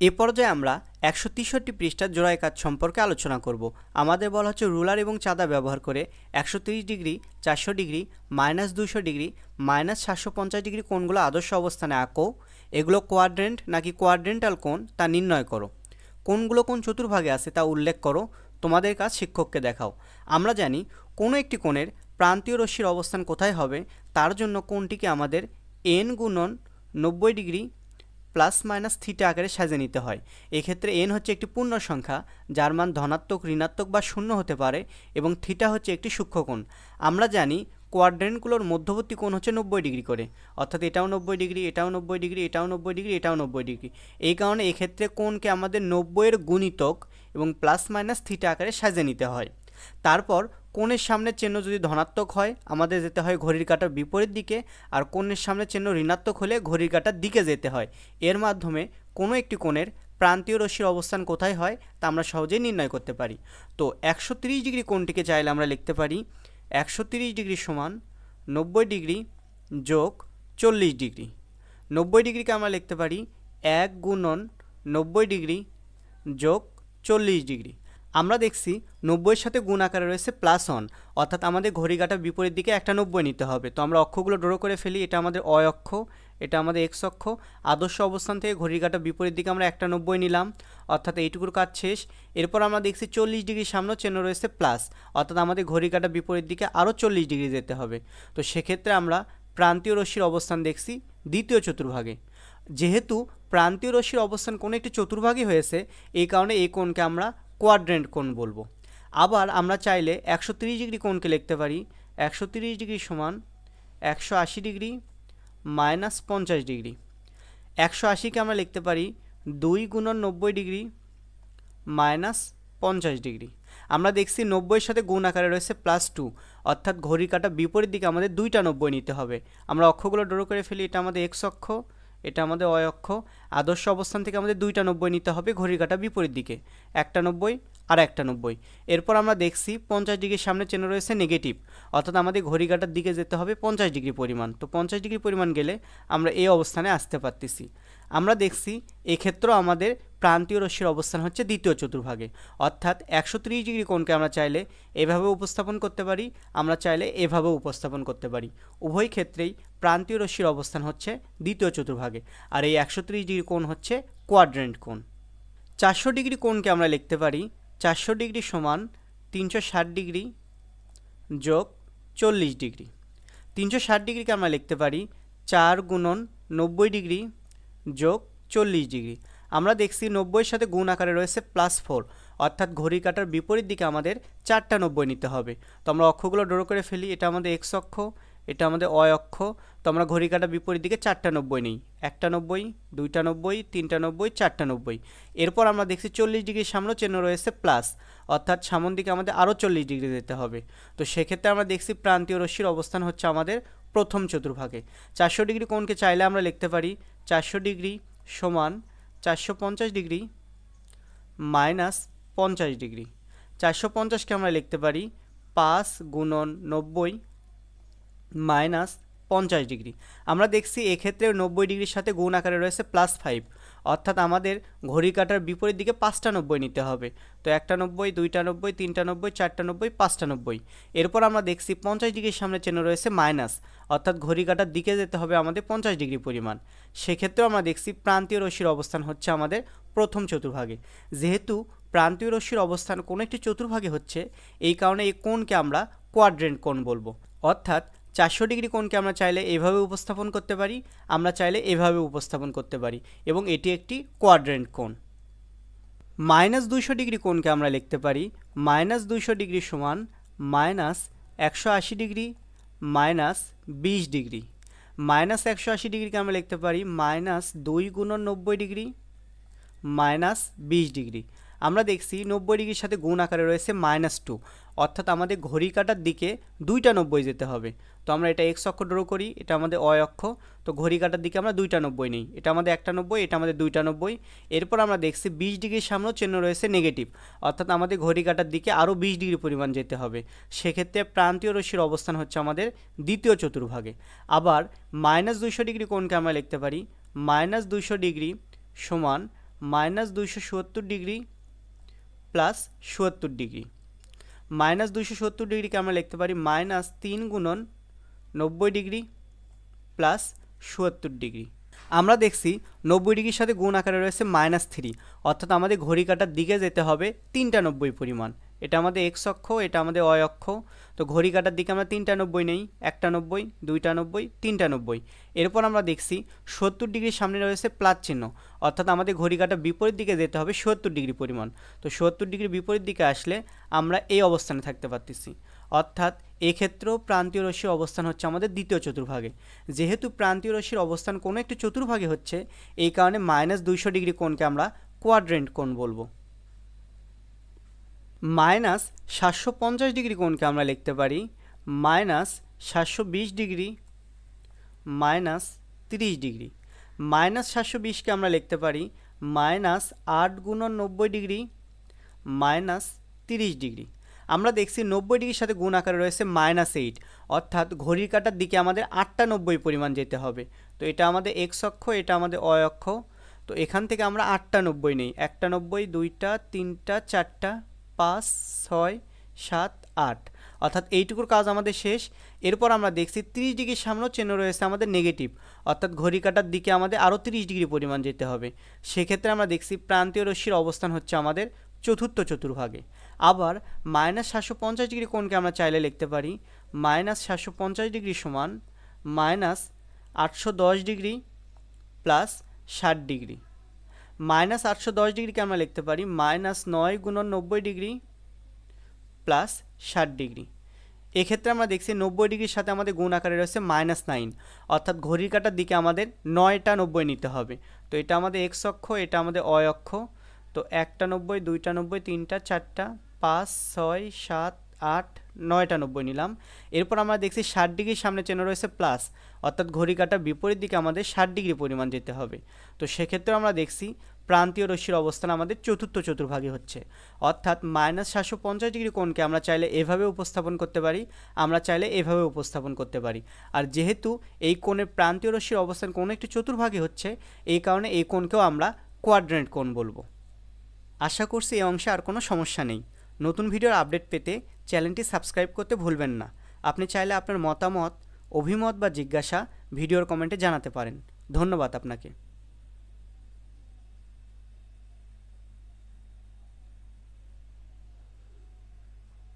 এ পর্যায়ে আমরা একশো তেষট্টি পৃষ্ঠার জোড়ায় কাজ সম্পর্কে আলোচনা করব। আমাদের বলা হচ্ছে রুলার এবং চাঁদা ব্যবহার করে একশো ডিগ্রি, চারশো ডিগ্রি, মাইনাস দুশো ডিগ্রি, মাইনাস সাতশো পঞ্চাশ ডিগ্রি কোণগুলো আদর্শ অবস্থানে আঁকো। এগুলো কোয়াড্রেন্ট নাকি কোয়াড্রেন্টাল কোণ তা নির্ণয় করো। কোনগুলো কোন চতুর্ভাগে আছে তা উল্লেখ করো। তোমাদের কাজ শিক্ষককে দেখাও। আমরা জানি কোনো একটি কোণের প্রান্তীয় রশ্মির অবস্থান কোথায় হবে, তার জন্য কোণটিকে আমাদের এন গুণন নব্বই ডিগ্রি প্লাস মাইনাস থিটা আকারে সাজিয়ে নিতে হয়। এক্ষেত্রে এন হচ্ছে একটি পূর্ণ সংখ্যা, যার মান ধনাত্মক, ঋণাত্মক বা শূন্য হতে পারে এবং থিটা হচ্ছে একটি সূক্ষ্মকোণ আমরা জানি কোয়াড্রেন্টগুলোর মধ্যবর্তী কোণ হচ্ছে নব্বই ডিগ্রি করে, অর্থাৎ এটাও নব্বই ডিগ্রি, এটাও নব্বই ডিগ্রি, এটাও নব্বই ডিগ্রি, এটাও নব্বই ডিগ্রি। এই কারণে এক্ষেত্রে কোণকে আমাদের নব্বইয়ের গুণিতক এবং প্লাস মাইনাস থিটা আকারে সাজিয়ে নিতে হয়। তারপর কোণের সামনের চিহ্ন যদি ধনাত্মক হয়, আমাদের যেতে হয় ঘড়ির কাঁটার বিপরীত দিকে, আর কোণের সামনে চিহ্ন ঋণাত্মক হলে ঘড়ির কাঁটার দিকে যেতে হয়। এর মাধ্যমে কোনো একটি কোণের প্রান্তীয় রশ্মির অবস্থান কোথায় হয়, তা আমরা সহজেই নির্ণয় করতে পারি। তো একশো ডিগ্রি কোণটিকে চাইলে আমরা লিখতে পারি, একশো ডিগ্রি সমান নব্বই ডিগ্রি যোগ চল্লিশ ডিগ্রি। নব্বই ডিগ্রিকে আমরা লিখতে পারি এক গুণন নব্বই ডিগ্রি যোগ চল্লিশ ডিগ্রি। আমরা দেখছি নব্বইয়ের সাথে গুণ আকারে রয়েছে প্লাস ওয়ান অর্থাৎ আমাদের ঘড়ি কাটার বিপরীত দিকে একটা নব্বই নিতে হবে। তো আমরা অক্ষগুলো ড্র করে ফেলি, এটা আমাদের অয় অক্ষ, এটা আমাদের এক্স অক্ষ। আদর্শ অবস্থান থেকে ঘড়ি কাটার বিপরীত দিকে আমরা একটা নব্বই নিলাম, অর্থাৎ এইটুকুর কাজ শেষ। এরপর আমরা দেখছি চল্লিশ ডিগ্রি সামনেও চিহ্ন রয়েছে প্লাস অর্থাৎ আমাদের ঘড়ি কাটার বিপরীত দিকে আরও চল্লিশ ডিগ্রি যেতে হবে। তো সেক্ষেত্রে আমরা প্রান্তীয় রশ্মির অবস্থান দেখছি দ্বিতীয় চতুর্ভাগে। যেহেতু প্রান্তীয় রশ্মির অবস্থান কোনো একটি চতুর্ভাগে হয়েছে, এই কারণে এই কোণকে আমরা কোয়াড্রেন্ট কোণ বলব। আবার আমরা চাইলে একশো তিরিশ ডিগ্রি কোণকে লিখতে পারি। একশো তিরিশ ডিগ্রি সমান একশো আশি ডিগ্রি মাইনাস পঞ্চাশ ডিগ্রি। একশো আশিকে আমরা লিখতে পারি দুই গুণন নব্বই ডিগ্রি মাইনাস পঞ্চাশ ডিগ্রি। আমরা দেখছি নব্বইয়ের সাথে গুণ আকারে রয়েছে প্লাস টু, অর্থাৎ ঘড়ি কাটা বিপরীত দিকে আমাদের দুইটা নব্বই নিতে হবে। আমরা অক্ষগুলো ড্র করে ফেলি, এটা আমাদের এক্স অক্ষ। এটা আমাদের অয় অক্ষ আদর্শ অবস্থান থেকে আমাদের দুইটা নব্বই নিতে হবে ঘড়ির কাটা বিপরীত দিকে। একটা নব্বই আর একটা নব্বই। এরপর আমরা দেখছি পঞ্চাশ ডিগ্রির সামনে চেন রয়েছে নেগেটিভ অর্থাৎ আমাদের ঘড়ি কাটার দিকে যেতে হবে পঞ্চাশ ডিগ্রি পরিমাণ। তো পঞ্চাশ ডিগ্রি পরিমাণ গেলে আমরা এই অবস্থানে আসতে পারতেছি। আমরা দেখছি এক্ষেত্রেও আমাদের প্রান্তীয় রশ্মির অবস্থান হচ্ছে দ্বিতীয় চতুর্ভাগে। অর্থাৎ একশো ত্রিশ ডিগ্রি কোণকে আমরা চাইলে এভাবে উপস্থাপন করতে পারি, আমরা চাইলে এভাবে উপস্থাপন করতে পারি। উভয় ক্ষেত্রেই প্রান্তীয় রশ্মির অবস্থান হচ্ছে দ্বিতীয় চতুর্ভাগে, আর এই একশো ত্রিশ ডিগ্রি কোণ হচ্ছে কোয়াড্রেন্ট কোণ। চারশো ডিগ্রি কোণকে আমরা লিখতে পারি চারশো ডিগ্রি সমান তিনশো ষাট ডিগ্রি যোগ চল্লিশ ডিগ্রি। তিনশো ষাট ডিগ্রিকে আমরা লিখতে পারি চার গুণন নব্বই ডিগ্রি যোগ চল্লিশ ডিগ্রি। আমরা দেখছি নব্বইয়ের সাথে গুণ আকারে রয়েছে প্লাস ফোর, অর্থাৎ ঘড়ি কাটার বিপরীত দিকে আমাদের চারটা নব্বই নিতে হবে। তো আমরা অক্ষগুলো ড্র করে ফেলি, এটা আমাদের এক্স অক্ষ। এটা আমাদের অয় অক্ষ। তো আমরা ঘড়ি কাটার বিপরীত দিকে চারটা নব্বই নেই। একটা নব্বই, দুইটা নব্বই, তিনটা নব্বই, চারটা নব্বই। এরপর আমরা দেখছি চল্লিশ ডিগ্রির সামনে চিহ্ন রয়েছে প্লাস অর্থাৎ সামন দিকে আমাদের আরও চল্লিশ ডিগ্রি যেতে হবে। তো সেক্ষেত্রে আমরা দেখছি প্রান্তীয় রশ্মির অবস্থান হচ্ছে আমাদের প্রথম চতুর্ভাগে। চারশো ডিগ্রি কোণকে চাইলে আমরা লিখতে পারি চারশো ডিগ্রি সমান চারশো পঞ্চাশ ডিগ্রি মাইনাস পঞ্চাশ ডিগ্রি। চারশো পঞ্চাশকে আমরা লিখতে পারি পাঁচ গুণন নব্বই মাইনাস পঞ্চাশ ডিগ্রি। আমরা দেখছি এক্ষেত্রে নব্বই ডিগ্রির সাথে গুণ আকারে রয়েছে প্লাস ফাইভ অর্থাৎ আমাদের ঘড়ি কাটার বিপরীত দিকে পাঁচটা নব্বই নিতে হবে। তো একটা নব্বই, দুইটা নব্বই, তিনটা নব্বই, চারটা নব্বই, পাঁচটা নব্বই। এরপর আমরা দেখছি পঞ্চাশ ডিগ্রির সামনে চেন রয়েছে মাইনাস অর্থাৎ ঘড়ি কাটার দিকে যেতে হবে আমাদের পঞ্চাশ ডিগ্রি পরিমাণ। সেক্ষেত্রেও আমরা দেখছি প্রান্তীয় রশ্মির অবস্থান হচ্ছে আমাদের প্রথম চতুর্ভাগে। যেহেতু প্রান্তীয় রশ্মির অবস্থান কোনো একটি চতুর্ভাগে হচ্ছে, এই কারণে এই কোণকে আমরা কোয়াড্রেন্ট কোণ বলব। অর্থাৎ চারশো ডিগ্রি কোণকে আমরা চাইলে এভাবে উপস্থাপন করতে পারি, আমরা চাইলে এভাবে উপস্থাপন করতে পারি এবং এটি একটি কোয়াড্রেন্ট কোণ। মাইনাস দুইশো ডিগ্রি কোণকে আমরা লিখতে পারি, মাইনাস দুইশো ডিগ্রি সমান মাইনাস একশো আশি ডিগ্রি মাইনাস বিশ ডিগ্রি। মাইনাস একশো আশি ডিগ্রিকে আমরা লিখতে পারি, মাইনাস দুই গুণন নব্বই ডিগ্রি মাইনাস বিশ ডিগ্রি। আমরা দেখছি নব্বই ডিগ্রির সাথে গুণ আকারে রয়েছে মাইনাস টু অর্থাৎ আমাদের ঘড়ি কাটার দিকে দুইটা নব্বই যেতে হবে। তো আমরা এটা এক্স অক্ষ ড্র করি, এটা আমাদের অয় অক্ষ, তো ঘড়ি কাটার দিকে আমরা দুইটা নব্বই নিই। এটা আমাদের একটা নব্বই, এটা আমাদের দুইটা নব্বই। এরপর আমরা দেখছি বিশ ডিগ্রির সামনেও চিহ্ন রয়েছে নেগেটিভ অর্থাৎ আমাদের ঘড়ি কাটার দিকে আরও বিশ ডিগ্রি পরিমাণ যেতে হবে। সেক্ষেত্রে প্রান্তীয় রশ্মির অবস্থান হচ্ছে আমাদের দ্বিতীয় চতুর্ভাগে। আবার মাইনাস দুইশো ডিগ্রি কোণকে আমরা লিখতে পারি? মাইনাস দুইশো ডিগ্রি সমান মাইনাস দুইশো সত্তর ডিগ্রি প্লাস সত্তর ডিগ্রি মাইনাস দুইশো সত্তর ডিগ্রিকে আমরা লিখতে পারি মাইনাস তিন গুণন নব্বই ডিগ্রি প্লাস সত্তর ডিগ্রি আমরা দেখছি নব্বই ডিগ্রির সাথে গুণ আকারে রয়েছে মাইনাস থ্রি অর্থাৎ আমাদের ঘড়ি কাটার দিকে যেতে হবে তিনটা নব্বই পরিমাণ। এটা আমাদের এক্স অক্ষ, এটা আমাদের অয় অক্ষ। তো ঘড়ি কাটার দিকে আমরা তিনটা নব্বই নেই, একটা নব্বই, দুইটা নব্বই, তিনটা নব্বই। এরপর আমরা দেখছি সত্তর ডিগ্রির সামনে রয়েছে প্লাস চিহ্ন। অর্থাৎ আমাদের ঘড়ি কাটার বিপরীত দিকে যেতে হবে সত্তর ডিগ্রি পরিমাণ। তো সত্তর ডিগ্রি বিপরীত দিকে আসলে আমরা এই অবস্থানে থাকতে পারতেছি। অর্থাৎ এক্ষেত্রেও প্রান্তীয় রশ্মির অবস্থান হচ্ছে আমাদের দ্বিতীয় চতুর্ভাগে। যেহেতু প্রান্তীয় রশ্মির অবস্থান কোনো একটি চতুর্ভাগে হচ্ছে, এই কারণে মাইনাস দুইশো ডিগ্রি কোণকে আমরা কোয়াড্রেন্ট কোণ বলব। মাইনাস সাতশো পঞ্চাশ ডিগ্রি কোণকে আমরা লিখতে পারি, মাইনাস সাতশো বিশ ডিগ্রি, মাইনাস তিরিশ ডিগ্রি। মাইনাস সাতশো বিশকে আমরা লিখতে পারি, মাইনাস আট গুণন নব্বই ডিগ্রি, মাইনাস তিরিশ ডিগ্রি। আমরা দেখছি নব্বই ডিগ্রির সাথে গুণ আকারে রয়েছে মাইনাস এইট, অর্থাৎ ঘড়ির কাটার দিকে আমাদের আটটা নব্বই পরিমাণ যেতে হবে। তো এটা আমাদের এক্স অক্ষ, এটা আমাদের অয় অক্ষ। তো এখান থেকে আমরা আটটা নব্বই নেই, একটা নব্বই, দুইটা, তিনটা, চারটা পাঁচ, ছয়, সাত, আট। অর্থাৎ এইটুকুর কাজ আমাদের শেষ। এরপর আমরা দেখছি তিরিশ ডিগ্রির সামনেও চিহ্ন রয়েছে আমাদের নেগেটিভ অর্থাৎ ঘড়ি কাটার দিকে আমাদের আরও তিরিশ ডিগ্রি পরিমাণ যেতে হবে। সেক্ষেত্রে আমরা দেখছি প্রান্তীয় রশ্মির অবস্থান হচ্ছে আমাদের চতুর্থ চতুর্ভাগে। আবার মাইনাস সাতশো পঞ্চাশ ডিগ্রি কোণকে আমরা চাইলে লিখতে পারি মাইনাস সাতশো পঞ্চাশ ডিগ্রি সমান মাইনাস আটশো দশ ডিগ্রি প্লাস ষাট ডিগ্রি। মাইনাস আটশো দশ ডিগ্রিকে আমরা লিখতে পারি, মাইনাস নয় গুণন নব্বই ডিগ্রি প্লাস ষাট ডিগ্রি। এক্ষেত্রে আমরা দেখছি নব্বই ডিগ্রির সাথে আমাদের গুণ আকারে রয়েছে মাইনাস নাইন। অর্থাৎ ঘড়ির কাটার দিকে আমাদের নয়টা নব্বই নিতে হবে। তো এটা আমাদের এক্স অক্ষ, এটা আমাদের অয় তো একটা নব্বই, দুইটা নব্বই, তিনটা, চারটা, পাঁচ, ছয়, সাত আট, নয়টা নব্বই নিলাম। এরপর আমরা দেখছি ষাট ডিগ্রির সামনে চেন রয়েছে প্লাস অর্থাৎ ঘড়ি কাটার বিপরীত দিকে আমাদের ষাট ডিগ্রি পরিমাণ যেতে হবে। তো সেক্ষেত্রে আমরা দেখছি প্রান্তীয় রশ্মির অবস্থান আমাদের চতুর্থ চতুর্ভাগে হচ্ছে। অর্থাৎ মাইনাস সাতশো পঞ্চাশ ডিগ্রি কোণকে আমরা চাইলে এভাবে উপস্থাপন করতে পারি, আমরা চাইলে এভাবে উপস্থাপন করতে পারি। আর যেহেতু এই কোণের প্রান্তীয় রশ্মির অবস্থান কোনো একটি চতুর্ভাগে হচ্ছে, এই কারণে এই কোণকেও আমরা কোয়াড্রেন্ট কোণ বলব। আশা করছি এই অংশে আর কোনো সমস্যা নেই। নতুন ভিডিওর আপডেট পেতে চ্যানেলটি সাবস্ক্রাইব করতে ভুলবেন না। আপনি চাইলে আপনার মতামত, অভিমত বা জিজ্ঞাসা ভিডিওর কমেন্টে জানাতে পারেন। ধন্যবাদ আপনাকে।